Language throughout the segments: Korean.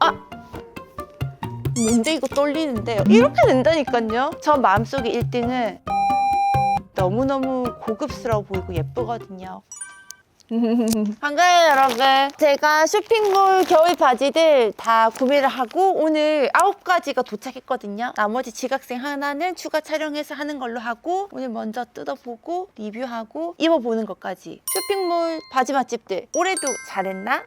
아! 뭔데 이거 떨리는데 이렇게 된다니까요 저 마음속에 1등은 너무너무 고급스러워 보이고 예쁘거든요 반가워요 여러분 제가 쇼핑몰 겨울 바지들 다 구매를 하고 오늘 아홉 가지가 도착했거든요 나머지 지각생 하나는 추가 촬영해서 하는 걸로 하고 오늘 먼저 뜯어보고 리뷰하고 입어보는 것까지 쇼핑몰 바지 맛집들 올해도 잘했나?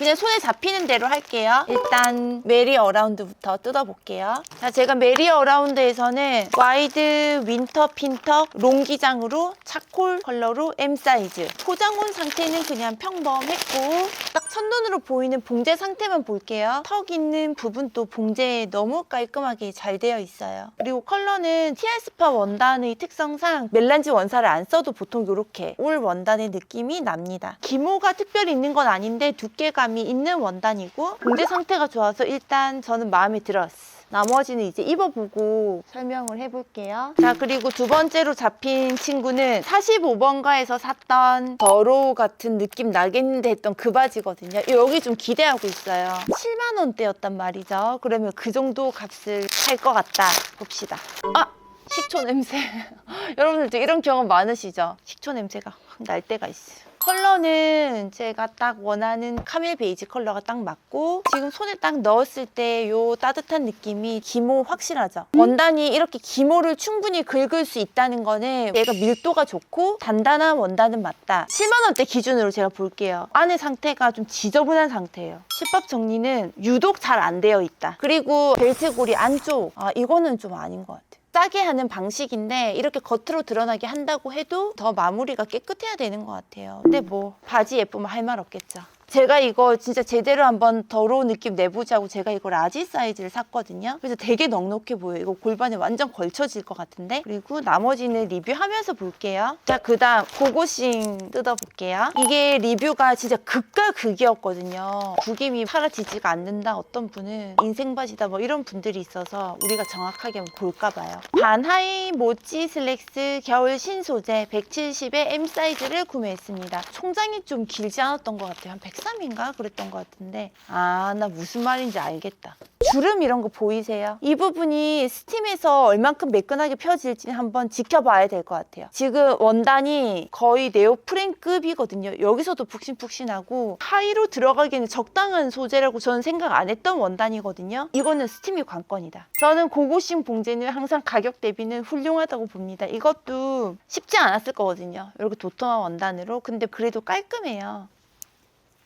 그냥 손에 잡히는 대로 할게요. 일단 메리 어라운드부터 뜯어볼게요. 자, 제가 메리 어라운드에서는 와이드 윈터 핀터 롱기장으로 차콜 컬러로 M 사이즈. 포장 온 상태는 그냥 평범했고 딱 첫눈으로 보이는 봉제 상태만 볼게요. 턱 있는 부분도 봉제에 너무 깔끔하게 잘 되어 있어요. 그리고 컬러는 티알스파 원단의 특성상 멜란지 원사를 안 써도 보통 이렇게 올 원단의 느낌이 납니다. 기모가 특별히 있는 건 아닌데 두께감 이 있는 원단이고 봉제 상태가 좋아서 일단 저는 마음에 들었어. 나머지는 이제 입어보고 설명을 해볼게요. 자, 그리고 두 번째로 잡힌 친구는 45번가에서 샀던 더로우 같은 느낌 나겠는데 했던 그 바지거든요. 여기 좀 기대하고 있어요. 7만원대였단 말이죠. 그러면 그 정도 값을 할 것 같다. 봅시다. 아! 식초 냄새. 여러분들도 이런 경험 많으시죠? 식초 냄새가 확날 때가 있어요. 컬러는 제가 딱 원하는 카멜 베이지 컬러가 딱 맞고 지금 손에 딱 넣었을 때 요 따뜻한 느낌이 기모 확실하죠. 원단이 이렇게 기모를 충분히 긁을 수 있다는 거는 얘가 밀도가 좋고 단단한 원단은 맞다. 7만 원대 기준으로 제가 볼게요. 안의 상태가 좀 지저분한 상태예요. 실밥 정리는 유독 잘 안 되어 있다. 그리고 벨트 고리 안쪽 아 이거는 좀 아닌 것 같아요. 싸게 하는 방식인데 이렇게 겉으로 드러나게 한다고 해도 더 마무리가 깨끗해야 되는 것 같아요. 근데 뭐 바지 예쁘면 할 말 없겠죠. 제가 이거 진짜 제대로 한번 더러운 느낌 내보자고 제가 이거 라지 사이즈를 샀거든요. 그래서 되게 넉넉해 보여요. 이거 골반에 완전 걸쳐질 것 같은데. 그리고 나머지는 리뷰하면서 볼게요. 자, 그 다음 고고싱 뜯어볼게요. 이게 리뷰가 진짜 극과 극이었거든요. 구김이 사라지지가 않는다. 어떤 분은 인생 바지다 뭐 이런 분들이 있어서 우리가 정확하게 한번 볼까 봐요. 반하이 모찌 슬랙스 겨울 신소재 170의 M 사이즈를 구매했습니다. 총장이 좀 길지 않았던 것 같아요. 한 103인가 그랬던 것 같은데 아 나 무슨 말인지 알겠다. 주름 이런 거 보이세요? 이 부분이 스팀에서 얼만큼 매끈하게 펴질지 한번 지켜봐야 될 것 같아요. 지금 원단이 거의 네오프렌급이거든요. 여기서도 푹신푹신하고 하이로 들어가기에는 적당한 소재라고 저는 생각 안 했던 원단이거든요. 이거는 스팀이 관건이다. 저는 고고싱 봉제는 항상 가격 대비는 훌륭하다고 봅니다. 이것도 쉽지 않았을 거거든요. 이렇게 도톰한 원단으로. 근데 그래도 깔끔해요.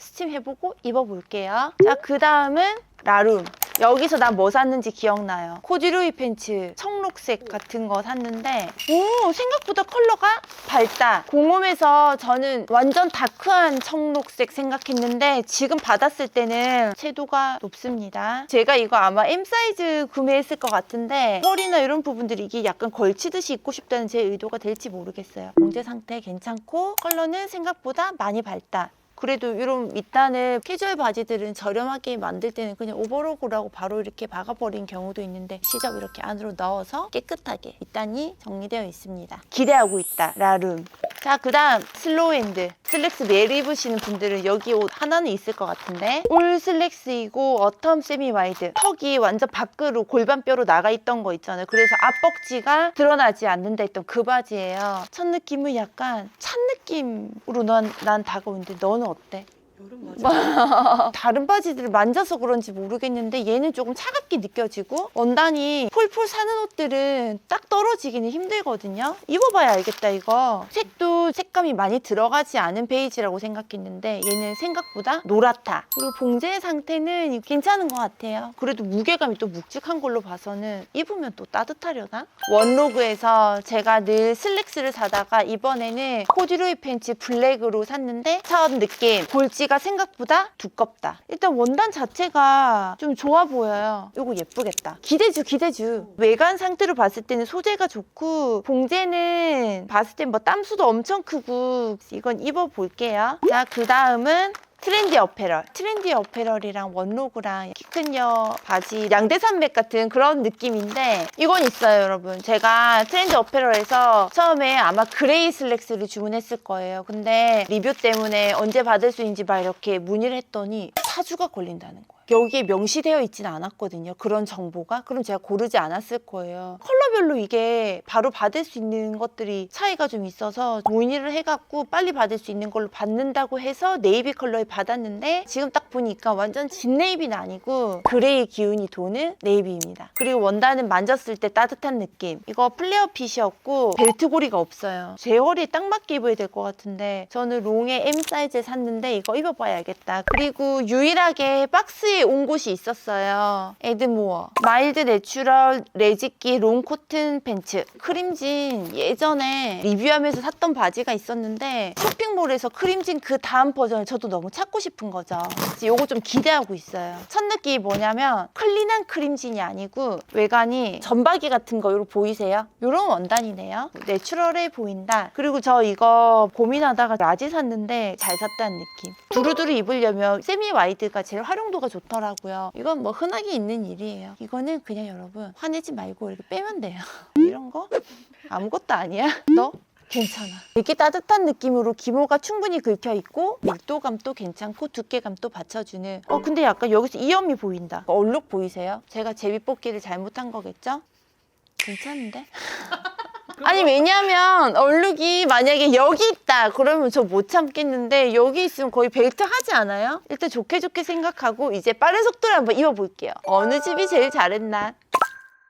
스팀 해보고 입어볼게요. 자, 그 다음은 라룸. 여기서 나뭐 샀는지 기억나요. 코듀로이 팬츠 청록색 같은 거 샀는데 오 생각보다 컬러가 밝다. 공홈에서 저는 완전 다크한 청록색 생각했는데 지금 받았을 때는 채도가 높습니다. 제가 이거 아마 M 사이즈 구매했을 것 같은데 허리나 이런 부분들이 이게 약간 걸치듯이 입고 싶다는 제 의도가 될지 모르겠어요. 봉제 상태 괜찮고 컬러는 생각보다 많이 밝다. 그래도 이런 밑단을 캐주얼 바지들은 저렴하게 만들 때는 그냥 오버로그라고 바로 이렇게 박아버린 경우도 있는데 시접 이렇게 안으로 넣어서 깨끗하게 밑단이 정리되어 있습니다. 기대하고 있다. 라룸. 자, 그 다음 슬로우핸드. 슬랙스 매일 입으시는 분들은 여기 옷 하나는 있을 것 같은데 올 슬랙스이고 어텀 세미 와이드. 턱이 완전 밖으로 골반뼈로 나가 있던 거 있잖아요. 그래서 앞벅지가 드러나지 않는다 했던 그 바지예요. 첫 느낌은 약간 찬 느낌으로 난, 난 다가오는데 너는 어때? 맞아. 다른 바지들을 만져서 그런지 모르겠는데 얘는 조금 차갑게 느껴지고 원단이 폴폴 사는 옷들은 딱 떨어지기는 힘들거든요. 입어봐야 알겠다 이거. 색도 색감이 많이 들어가지 않은 베이지라고 생각했는데 얘는 생각보다 노랗다. 그리고 봉제 상태는 괜찮은 것 같아요. 그래도 무게감이 또 묵직한 걸로 봐서는 입으면 또 따뜻하려나? 원로그에서 제가 늘 슬랙스를 사다가 이번에는 코듀로이 팬츠 블랙으로 샀는데 첫 느낌 볼지가 생각보다 두껍다. 일단 원단 자체가 좀 좋아 보여요. 이거 예쁘겠다. 기대주 기대주. 외관 상태로 봤을 때는 소재가 좋고 봉제는 봤을 땐 뭐 땀수도 엄청 크고 이건 입어볼게요. 자 그 다음은 트렌디 어페럴. 트렌디 어페럴이랑 원로그랑 키큰여 바지 양대산맥 같은 그런 느낌인데 이건 있어요 여러분. 제가 트렌디 어페럴에서 처음에 아마 그레이 슬랙스를 주문했을 거예요. 근데 리뷰 때문에 언제 받을 수 있는지 막 이렇게 문의를 했더니 4주가 걸린다는 거예요. 여기에 명시되어 있지는 않았거든요. 그런 정보가. 그럼 제가 고르지 않았을 거예요. 컬러별로 이게 바로 받을 수 있는 것들이 차이가 좀 있어서 문의를 해갖고 빨리 받을 수 있는 걸로 받는다고 해서 네이비 컬러에 받았는데 지금 딱 보니까 완전 진 네이비는 아니고 그레이 기운이 도는 네이비입니다. 그리고 원단은 만졌을 때 따뜻한 느낌. 이거 플레어 핏이었고 벨트 고리가 없어요. 제 허리에 딱 맞게 입어야 될 것 같은데 저는 롱의 M 사이즈 샀는데 이거 입어봐야겠다. 그리고 유일하게 박스에 온 곳이 있었어요. 에드모어 마일드 내추럴 레지기 롱 코튼 팬츠 크림진 예전에 리뷰하면서 샀던 바지가 있었는데 쇼핑몰에서 크림진 그 다음 버전을 저도 너무 찾고 싶은 거죠. 요거 좀 기대하고 있어요. 첫 느낌이 뭐냐면 클린한 크림진이 아니고 외관이 점박이 같은 거 요거 보이세요? 요런 원단이네요. 내추럴해 보인다. 그리고 저 이거 고민하다가 라지 샀는데 잘 샀다는 느낌. 두루두루 입으려면 세미 와이드가 제일 활용도가 좋 더라고요. 이건 뭐 흔하게 있는 일이에요. 이거는 그냥 여러분 화내지 말고 이렇게 빼면 돼요. 이런 거 아무것도 아니야. 너 괜찮아. 되게 따뜻한 느낌으로 기모가 충분히 긁혀 있고 밀도감도 괜찮고 두께감도 받쳐주는. 어 근데 약간 여기서 이염이 보인다. 얼룩 보이세요? 제가 제비 뽑기를 잘못한 거겠죠? 괜찮은데? 아니 왜냐면 얼룩이 만약에 여기 있다 그러면 저 못 참겠는데 여기 있으면 거의 벨트 하지 않아요? 일단 좋게 좋게 생각하고 이제 빠른 속도로 한번 입어볼게요. 어느 집이 제일 잘했나?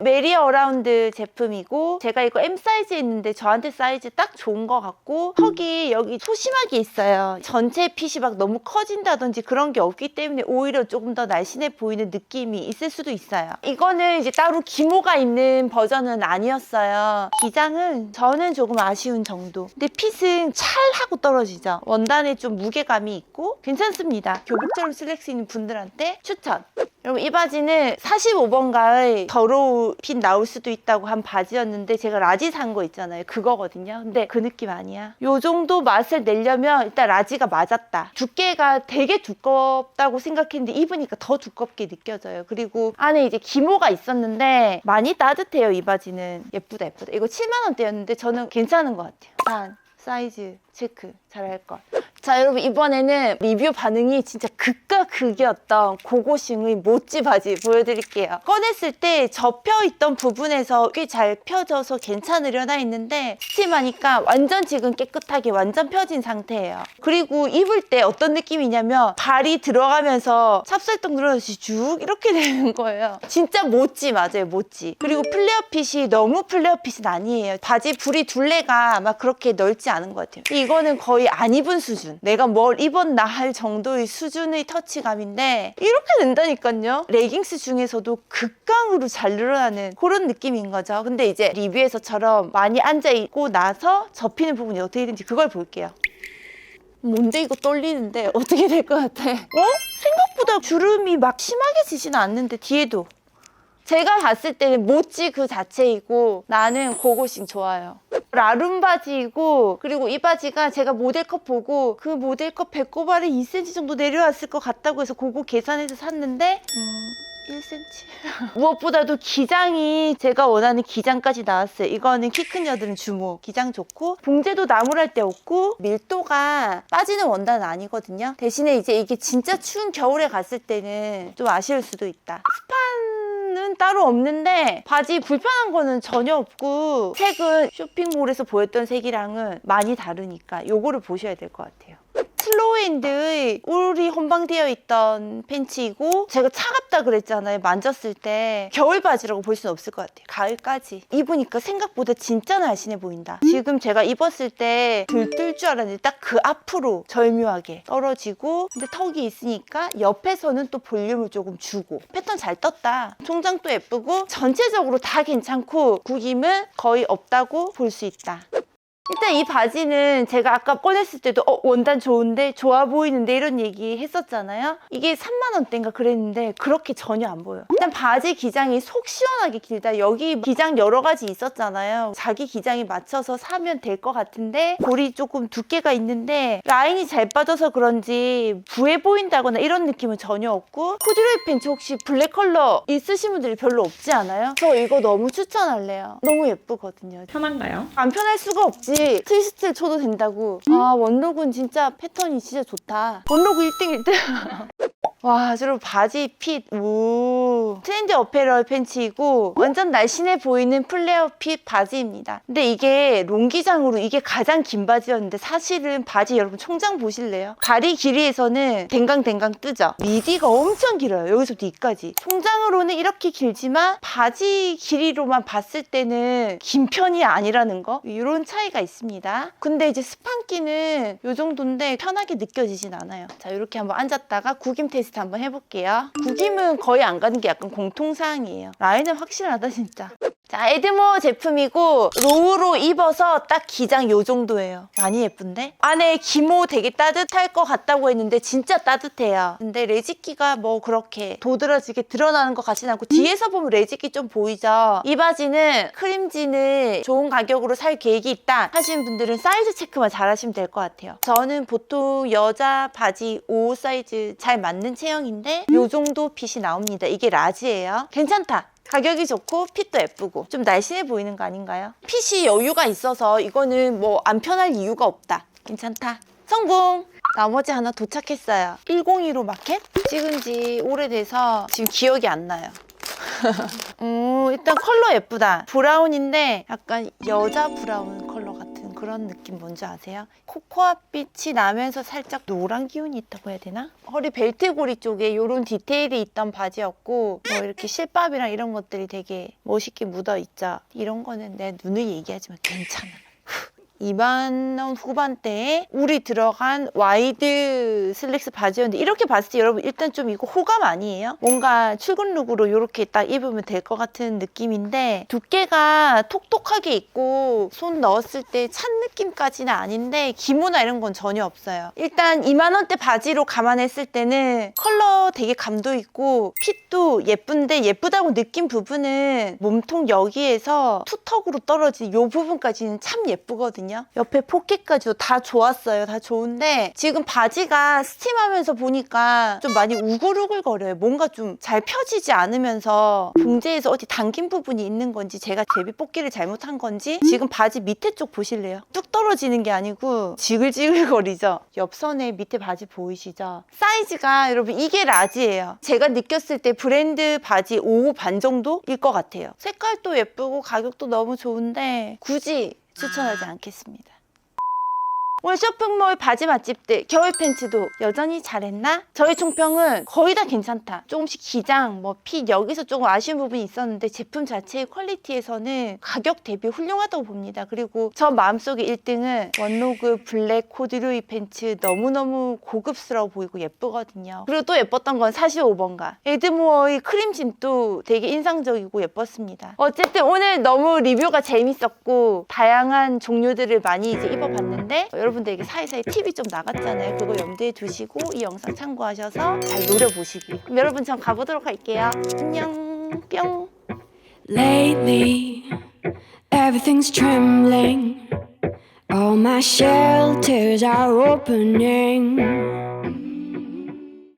메리 어라운드 제품이고 제가 이거 M 사이즈 있는데 저한테 사이즈 딱 좋은 것 같고 턱이 여기 소심하게 있어요. 전체 핏이 막 너무 커진다든지 그런 게 없기 때문에 오히려 조금 더 날씬해 보이는 느낌이 있을 수도 있어요. 이거는 이제 따로 기모가 있는 버전은 아니었어요. 기장은 저는 조금 아쉬운 정도. 근데 핏은 찰하고 떨어지죠. 원단에 좀 무게감이 있고 괜찮습니다. 교복처럼 쓸수 있는 분들한테 추천 여러분 이 바지는 45번가의 더러운 핏 나올 수도 있다고 한 바지였는데 제가 라지 산 거 있잖아요. 그거거든요. 근데 그 느낌 아니야. 요 정도 맛을 내려면 일단 라지가 맞았다. 두께가 되게 두껍다고 생각했는데 입으니까 더 두껍게 느껴져요. 그리고 안에 이제 기모가 있었는데 많이 따뜻해요 이 바지는. 예쁘다 예쁘다. 이거 7만 원대였는데 저는 괜찮은 것 같아요. 단 사이즈 체크 잘 할 걸. 자 여러분 이번에는 리뷰 반응이 진짜 극과 극이었던 고고싱의 모찌 바지 보여드릴게요. 꺼냈을 때 접혀있던 부분에서 꽤 잘 펴져서 괜찮으려나 했는데 스팀하니까 완전 지금 깨끗하게 완전 펴진 상태예요. 그리고 입을 때 어떤 느낌이냐면 발이 들어가면서 찹쌀떡 늘어듯이 쭉 이렇게 되는 거예요. 진짜 모찌 맞아요 모찌. 그리고 플레어 핏이 너무 플레어 핏은 아니에요. 바지 부리 둘레가 막 그렇게 넓지 않은 것 같아요. 이거는 거의 안 입은 수준. 내가 뭘 입었나 할 정도의 수준의 터치감인데 이렇게 된다니까요. 레깅스 중에서도 극강으로 잘 늘어나는 그런 느낌인 거죠. 근데 이제 리뷰에서처럼 많이 앉아 있고 나서 접히는 부분이 어떻게 되는지 그걸 볼게요. 뭔데 이거 떨리는데 어떻게 될 것 같아? 어? 생각보다 주름이 막 심하게 지지는 않는데 뒤에도 제가 봤을 때는 모찌 그 자체이고 나는 고고싱 좋아요. 라룸 바지이고 그리고 이 바지가 제가 모델컷 보고 그 모델컷 배꼽 아래 2cm 정도 내려왔을 것 같다고 해서 그거 계산해서 샀는데 음... 1cm. 무엇보다도 기장이 제가 원하는 기장까지 나왔어요. 이거는 키 큰 여들은 주목. 기장 좋고 봉제도 나무랄 데 없고 밀도가 빠지는 원단은 아니거든요. 대신에 이제 이게 진짜 추운 겨울에 갔을 때는 좀 아쉬울 수도 있다. 스판 은 따로 없는데 바지 불편한 거는 전혀 없고 색은 쇼핑몰에서 보였던 색이랑은 많이 다르니까 요거를 보셔야 될 것 같아요. 슬로우핸드의 울이 혼방되어 있던 팬츠이고 제가 차갑다 그랬잖아요 만졌을 때. 겨울 바지라고 볼 수는 없을 것 같아요 가을까지. 입으니까 생각보다 진짜 날씬해 보인다. 지금 제가 입었을 때 들뜰 줄 알았는데 딱 그 앞으로 절묘하게 떨어지고 근데 턱이 있으니까 옆에서는 또 볼륨을 조금 주고. 패턴 잘 떴다. 총장도 예쁘고 전체적으로 다 괜찮고 구김은 거의 없다고 볼 수 있다 일단 이 바지는 제가 아까 꺼냈을 때도 어, 원단 좋은데 좋아 보이는데 이런 얘기 했었잖아요. 이게 3만 원대인가 그랬는데 그렇게 전혀 안 보여요. 일단 바지 기장이 속 시원하게 길다. 여기 기장 여러 가지 있었잖아요. 자기 기장에 맞춰서 사면 될 것 같은데 볼이 조금 두께가 있는데 라인이 잘 빠져서 그런지 부해 보인다거나 이런 느낌은 전혀 없고 코듀로이 팬츠 혹시 블랙 컬러 있으신 분들이 별로 없지 않아요? 저 이거 너무 추천할래요. 너무 예쁘거든요. 편한가요? 안 편할 수가 없지. 트위스트 쳐도 된다고. 아, 원록은 진짜 패턴이 진짜 좋다. 원록 1등 1등. 와, 저런 바지 핏, 오. 트렌디 어페럴 팬츠이고, 완전 날씬해 보이는 플레어 핏 바지입니다. 근데 이게 롱기장으로 이게 가장 긴 바지였는데, 사실은 바지 여러분 총장 보실래요? 다리 길이에서는 댕강댕강 뜨죠? 미디가 엄청 길어요. 여기서부터 이까지. 총장으로는 이렇게 길지만, 바지 길이로만 봤을 때는 긴 편이 아니라는 거? 이런 차이가 있습니다. 근데 이제 스판기는 이 정도인데, 편하게 느껴지진 않아요. 자, 이렇게 한번 앉았다가 구김 테스트 한번 해볼게요. 구김은 거의 안 가는 게 약간 공통사항이에요. 라인은 확실하다, 진짜. 자, 에드모 제품이고 로우로 입어서 딱 기장 요 정도예요. 많이 예쁜데? 안에 기모 되게 따뜻할 것 같다고 했는데 진짜 따뜻해요. 근데 레지끼가 뭐 그렇게 도드라지게 드러나는 것 같진 않고 뒤에서 보면 레지끼 좀 보이죠? 이 바지는 크림진을 좋은 가격으로 살 계획이 있다 하시는 분들은 사이즈 체크만 잘 하시면 될 것 같아요. 저는 보통 여자 바지 5 사이즈 잘 맞는 체형인데 요 정도 핏이 나옵니다. 이게 라지예요. 괜찮다. 가격이 좋고 핏도 예쁘고 좀 날씬해 보이는 거 아닌가요? 핏이 여유가 있어서 이거는 뭐 안 편할 이유가 없다. 괜찮다. 성공! 나머지 하나 도착했어요. 102로 마켓? 찍은 지 오래돼서 지금 기억이 안 나요. 음, 일단 컬러 예쁘다. 브라운인데 약간 여자 브라운 같은 그런 느낌 뭔지 아세요? 코코아빛이 나면서 살짝 노란 기운이 있다고 해야 되나? 허리 벨트고리 쪽에 이런 디테일이 있던 바지였고 뭐 이렇게 실밥이랑 이런 것들이 되게 멋있게 묻어 있죠. 이런 거는 내 눈을 얘기하지만 괜찮아. 2만 원 후반대에 울이 들어간 와이드 슬랙스 바지였는데 이렇게 봤을 때 여러분 일단 좀 이거 호감 아니에요? 뭔가 출근 룩으로 이렇게 딱 입으면 될 것 같은 느낌인데 두께가 톡톡하게 있고 손 넣었을 때 찬 느낌까지는 아닌데 기모나 이런 건 전혀 없어요. 일단 2만 원대 바지로 감안했을 때는 컬러 되게 감도 있고 핏도 예쁜데 예쁘다고 느낀 부분은 몸통 여기에서 투턱으로 떨어진 이 부분까지는 참 예쁘거든요. 옆에 포켓까지도 다 좋았어요. 다 좋은데 지금 바지가 스팀하면서 보니까 좀 많이 우글우글 거려요. 뭔가 좀 잘 펴지지 않으면서 봉제에서 어디 당긴 부분이 있는 건지 제가 제비 뽑기를 잘못한 건지 지금 바지 밑에 쪽 보실래요? 뚝 떨어지는 게 아니고 지글지글 거리죠. 옆선에 밑에 바지 보이시죠? 사이즈가 여러분 이게 라지예요. 제가 느꼈을 때 브랜드 바지 5반 정도일 것 같아요. 색깔도 예쁘고 가격도 너무 좋은데 굳이 추천하지 않겠습니다. 오늘 쇼핑몰 바지 맛집들 겨울 팬츠도 여전히 잘했나? 저희 총평은 거의 다 괜찮다. 조금씩 기장, 뭐 핏 여기서 조금 아쉬운 부분이 있었는데 제품 자체의 퀄리티에서는 가격 대비 훌륭하다고 봅니다. 그리고 저 마음속의 1등은 원로그 블랙 코드류이 팬츠 너무너무 고급스러워 보이고 예쁘거든요. 그리고 또 예뻤던 건 45번가. 에드모어의 크림 진도 되게 인상적이고 예뻤습니다. 어쨌든 오늘 너무 리뷰가 재밌었고 다양한 종류들을 많이 이제 입어봤는데 여러분들에게 사이사이 팁이 좀 나갔잖아요. 그거 염두에 두시고 이 영상 참고하셔서 잘 노려보시길. 그럼 여러분 전 가보도록 할게요. 안녕 뿅. Lately, everything's trembling. All my shelters are opening.